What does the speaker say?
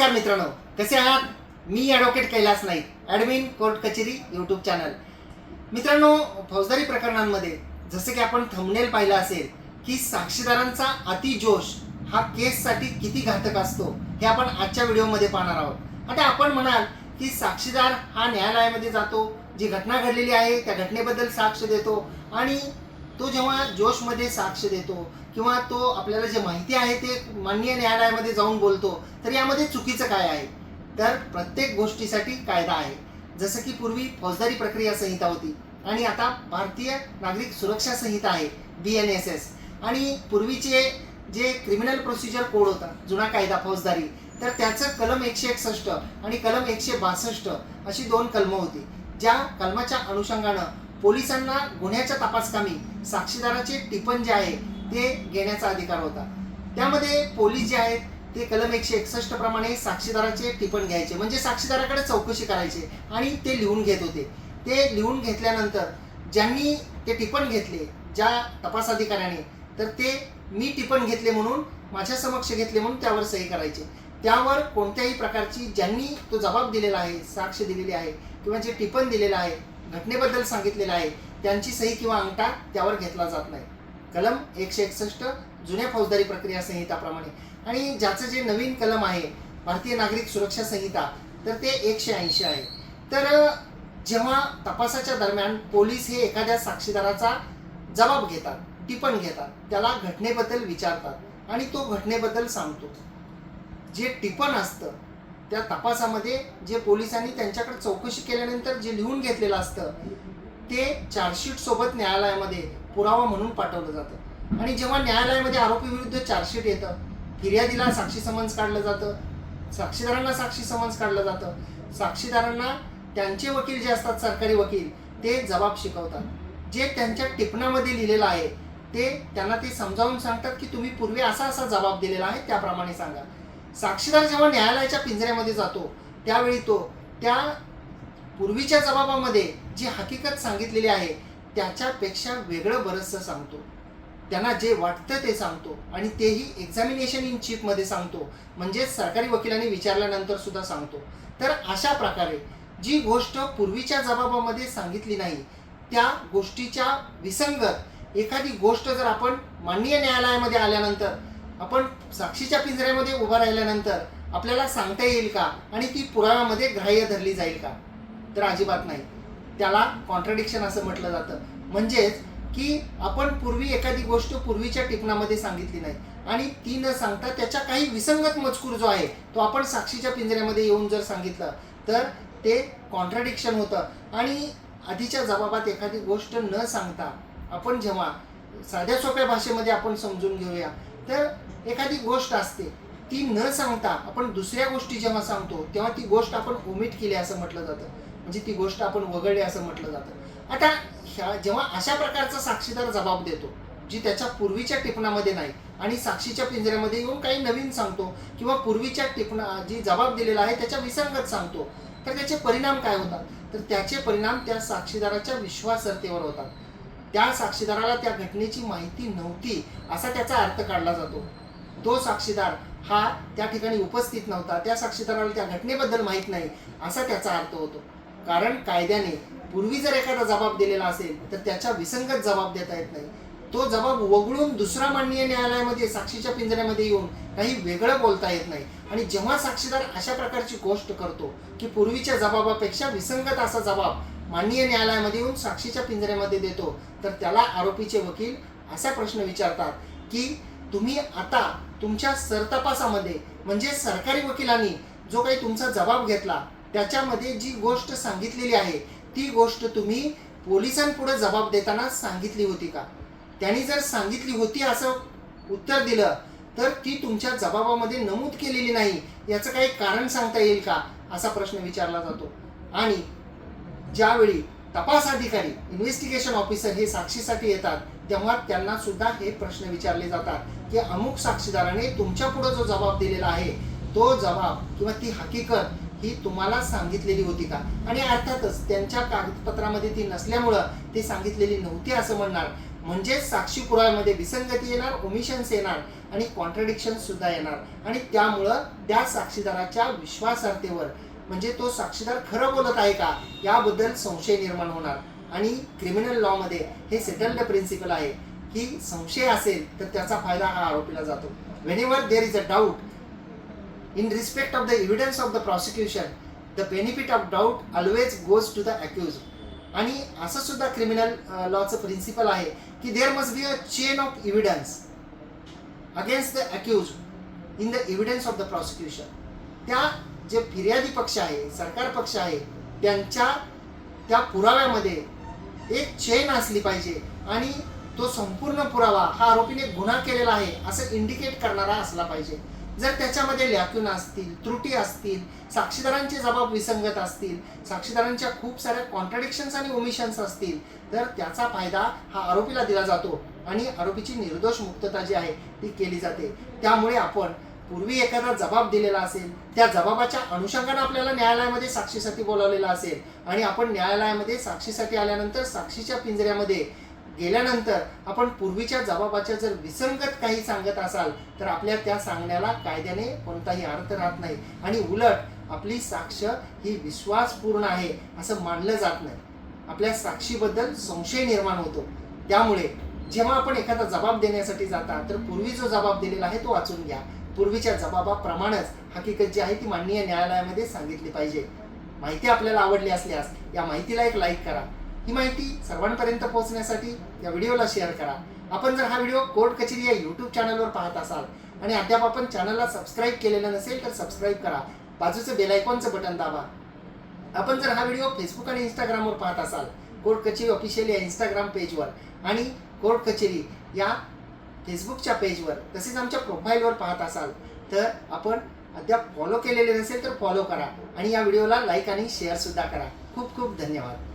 नमस्कार मित्रांनो कसे आहात? मी advocate Kailas Naik admin court कचेरी यूट्यूब चॅनल मित्रांनो फौजदारी प्रकरणांमध्ये जसं की आपण थंबनेल पाहिलं असेल की साक्षीदारांचा अतिजोश हा केससाठी किती घातक असतो हे आपण आजच्या व्हिडिओमध्ये पाहणार आहोत. आता आपण म्हणाल की साक्षीदार हा न्यायालयामध्ये जातो जी घटना घडलेली आहे त्या घटनेबद्दल साक्ष देतो आणि तो जेव्हा जोशमध्ये साक्ष देतो किंवा तो आपल्याला जे माहिती आहे ते माननीय न्यायालयामध्ये जाऊन बोलतो तर यामध्ये चुकीचं काय आहे? तर प्रत्येक गोष्टीसाठी कायदा आहे. जसं की पूर्वी फौजदारी प्रक्रिया संहिता होती आणि आता भारतीय नागरिक सुरक्षा संहिता आहे बी एन एस एस. आणि पूर्वीचे जे क्रिमिनल प्रोसिजर कोड होता जुना कायदा फौजदारी तर त्याचं कलम एकशे एकसष्ट आणि कलम एकशे बासष्ट अशी दोन कलमं होती ज्या कलमाच्या अनुषंगानं पोलिसांना गुन्ह्याच्या तपासकामी साक्षीदाराचे टिपण जे आहे ते घेण्याचा अधिकार होता. त्यामध्ये पोलीस जे आहेत ते कलम एकशे एकसष्ट प्रमाणे साक्षीदाराचे टिपण घ्यायचे. म्हणजे साक्षीदाराकडे चौकशी करायचे आणि ते लिहून घेत होते. ते लिहून घेतल्यानंतर ज्यांनी ते टिपण घेतले ज्या तपास अधिकाऱ्याने तर ते मी टिपण घेतले म्हणून माझ्या समक्ष घेतले म्हणून त्यावर सही करायचे. त्यावर कोणत्याही प्रकारची ज्यांनी तो जबाब दिलेला आहे साक्ष दिलेली आहे किंवा जे टिपण दिलेलं आहे घटनेबद्दल सांगितलेलं आहे. त्यांची सही किंवा अंगठा त्यावर घेतला जात नाही. कलम एकशे एकसष्ट जुन्या फौजदारी प्रक्रिया संहिताप्रमाणे. आणि ज्याचं जे नवीन कलम आहे भारतीय नागरिक सुरक्षा संहिता तर ते एकशे ऐंशी आहे. तर जेव्हा तपासाच्या दरम्यान पोलीस हे एखाद्या साक्षीदाराचा जबाब घेतात टिपण घेतात त्याला घटनेबद्दल विचारतात आणि तो घटनेबद्दल सांगतो. जे टिपण असतं त्या तपासामध्ये जे पोलिसांनी त्यांच्याकडे चौकशी केल्यानंतर जे लिहून घेतलेलं असतं ते चार्जशीट सोबत न्यायालयामध्ये पुरावा म्हणून पाठवलं जातं. आणि जेव्हा न्यायालयामध्ये आरोपी विरुद्ध चार्जशीट येतं फिर्यादीला साक्षी समन्स काढलं जातं साक्षीदारांना साक्षी समन्स काढलं जातं. साक्षीदारांना त्यांचे वकील जे असतात सरकारी वकील ते जबाब शिकवतात. जे त्यांच्या टिपणामध्ये लिहिलेलं आहे ते त्यांना ते समजावून सांगतात की तुम्ही पूर्वी असा असा जबाब दिलेला आहे त्याप्रमाणे सांगा. साक्षीदार जेव्हा न्यायालयाच्या पिंजऱ्यामध्ये जातो त्यावेळी तो त्या पूर्वीच्या जबाबामध्ये जी हकीकत सांगितलेली आहे त्याच्यापेक्षा वेगळं बरंचसं सांगतो. त्यांना जे वाटतं ते सांगतो आणि तेही एक्झामिनेशन इन चीफमध्ये सांगतो. म्हणजे सरकारी वकिलांनी विचारल्यानंतर सुद्धा सांगतो. तर अशा प्रकारे जी गोष्ट पूर्वीच्या जबाबामध्ये सांगितली नाही त्या गोष्टीच्या विसंगत एखादी गोष्ट जर आपण माननीय न्यायालयामध्ये आल्यानंतर आपण साक्षीच्या पिंजऱ्यामध्ये उभा राहिल्यानंतर आपल्याला सांगता येईल का? आणि ती पुराव्यामध्ये ग्राह्य धरली जाईल का? तर अजिबात नाही. त्याला कॉन्ट्रडिक्शन असं म्हटलं जातं. म्हणजेच की आपण पूर्वी एखादी गोष्ट पूर्वीच्या टिपणामध्ये सांगितली नाही. आणि ती न सांगता त्याच्या काही विसंगत मजकूर जो आहे तो आपण साक्षीच्या पिंजऱ्यामध्ये येऊन जर सांगितलं तर ते कॉन्ट्रडिक्शन होतं. आणि आधीच्या जबाबात एखादी गोष्ट न सांगता आपण जेव्हा साध्या सोप्या भाषेमध्ये आपण समजून घेऊया तर एखादी गोष्ट असते ती न सांगता आपण दुसऱ्या गोष्टी जेव्हा सांगतो तेव्हा ती गोष्ट आपण ओमिट केली असं म्हटलं जातं. म्हणजे ती गोष्ट आपण वगळली असं म्हटलं जातं. आता ह्या जेव्हा अशा प्रकारचा साक्षीदार जबाब देतो जी त्याच्या पूर्वीच्या टिपणामध्ये नाही आणि साक्षीच्या पिंजऱ्यामध्ये येऊन काही नवीन सांगतो किंवा पूर्वीच्या टिपणा जी जबाब दिलेला आहे त्याच्या विसंगत सांगतो तर त्याचे परिणाम काय होतात? तर त्याचे परिणाम त्या साक्षीदाराच्या विश्वासार्हतेवर होतात. त्या साक्षीदाराला त्या घटनेची माहिती नव्हती असा त्याचा अर्थ काढला जातो. तो साक्षीदार हा त्या ठिकाणी उपस्थित नव्हता त्या साक्षीदाराला त्या घटनेबद्दल माहीत नाही असा त्याचा अर्थ होतो. कारण कायद्याने पूर्वी जर एखादा जबाब दिलेला असेल तर त्याच्या विसंगत जबाब देता येत नाही. तो जबाब वगळून दुसरा माननीय न्यायालयामध्ये साक्षीच्या पिंजऱ्यामध्ये येऊन काही वेगळं बोलता येत नाही. आणि जेव्हा साक्षीदार अशा प्रकारची गोष्ट करतो की पूर्वीच्या जबाबापेक्षा विसंगत असा जबाब माननीय न्यायालयामध्ये येऊन साक्षीच्या पिंजऱ्यामध्ये देतो. तर त्याला आरोपीचे वकील असा प्रश्न विचारतात की तुम्ही आता तुमच्या सरतपासामध्ये म्हणजे सरकारी वकिलांनी जो काही तुमचा जबाब घेतला त्याच्यामध्ये जी गोष्ट सांगितलेली आहे ती गोष्ट तुम्ही पोलिसांपुढे जबाब देताना सांगितली होती का? त्यांनी जर सांगितली होती असं उत्तर दिलं तर ती तुमच्या जबाबामध्ये नमूद केलेली नाही याचं काही कारण सांगता येईल का? असा प्रश्न विचारला जातो. आणि ज्यावेळी तपास अधिकारी इन्व्हेस्टिगेशन ऑफिसर हे साक्षीसाठी येतात तेव्हा त्यांना सुद्धा हे प्रश्न विचारले जातात की अमुक साक्षीदाराने तुमच्यापुढे जो जबाब दिलेला आहे तो जबाब किंवा ती हकीकत ही तुम्हाला सांगितलेली होती का? आणि अर्थातच त्यांच्या कागदपत्रामध्ये ती नसल्यामुळं ती सांगितलेली नव्हती असं म्हणणार. म्हणजेच साक्षी पुराव्यामध्ये विसंगती येणार ओमिशन्स येणार आणि कॉन्ट्रडिक्शन सुद्धा येणार. आणि त्यामुळं त्या साक्षीदाराच्या विश्वासार्हतेवर म्हणजे तो साक्षीदार खरं बोलत आहे का? याबद्दल संशय निर्माण होणार. आणि क्रिमिनल लॉमध्ये हे सेटल्ड प्रिन्सिपल आहे की संशय असेल तर त्याचा फायदा हा आरोपीला जातो. Whenever there is a doubt in respect of the evidence of the prosecution the benefit of doubt always goes to the accuse आणि असं सुद्धा क्रिमिनल लॉचं प्रिन्सिपल आहे की there must be a chain of evidence against the accuse in the evidence of the prosecution त्या जे फिर्यादी पक्ष आहे सरकार पक्ष आहे त्यांच्या त्या पुराव्यामध्ये एक चेन असली पाहिजे आणि तो संपूर्ण पुरावा हा आरोपीने गुन्हा केलेला आहे असं इंडिकेट करणारा असला पाहिजे. जर त्याच्यामध्ये लॅक्युन असतील त्रुटी असतील साक्षीदारांचे जबाब विसंगत असतील साक्षीदारांच्या खूप साऱ्या कॉन्ट्रडिक्शन्स आणि ओमिशन्स असतील तर त्याचा फायदा हा आरोपीला दिला जातो आणि आरोपीची निर्दोष मुक्तता जी आहे ती केली जाते. त्यामुळे आपण पूर्वी एखादा जबाब दिलेला असेल त्या जबाबाच्या अनुषंगाने आपल्याला न्यायालयामध्ये साक्षीसाठी बोलावलेलं असेल आणि आपण न्यायालयामध्ये साक्षीसाठी आल्यानंतर साक्षीच्या पिंजऱ्यामध्ये गेल्यानंतर आपण पूर्वीच्या जबाबाच्या जर विसंगत काही सांगत असाल तर आपल्या त्या सांगण्याला कायद्याने कोणताही अर्थ राहत नाही. आणि उलट आपली साक्ष ही विश्वासपूर्ण आहे असं मानलं जात नाही. आपल्या साक्षीबद्दल संशय निर्माण होतो. त्यामुळे जेव्हा आपण एखादा जबाब देण्यासाठी जाता तर पूर्वी जो जबाब दिलेला आहे तो वाचून घ्या. पूर्वीच्या जबाबाप्रमाणेच हकीकत जी आहे ती माननीय न्यायालयामध्ये सांगितली पाहिजे. माहिती आपल्याला आवडली असल्यास या माहितीला एक लाईक करा. ही माहिती सर्वांपर्यंत पोहोचण्यासाठी या व्हिडिओला शेअर करा. आपण जर हा व्हिडिओ कोर्ट कचेरी या यूट्यूब चॅनलवर पाहत असाल आणि अद्याप आपण चॅनलला सबस्क्राईब केलेलं नसेल तर सबस्क्राईब करा. बाजूचं बेलायकॉनचं बटन दाबा. आपण जर हा व्हिडिओ फेसबुक आणि इंस्टाग्रामवर पाहत असाल कोर्ट कचेरी ऑफिशियल या इंस्टाग्राम पेजवर आणि कोर्ट कचेरी या फेसबुकच्या पेजवर तसेच आमच्या प्रोफाईलवर पाहत असाल तर आपण अद्याप फॉलो केलेले नसेल तर फॉलो करा. आणि या व्हिडिओला लाईक आणि शेअरसुद्धा करा. खूप खूप धन्यवाद.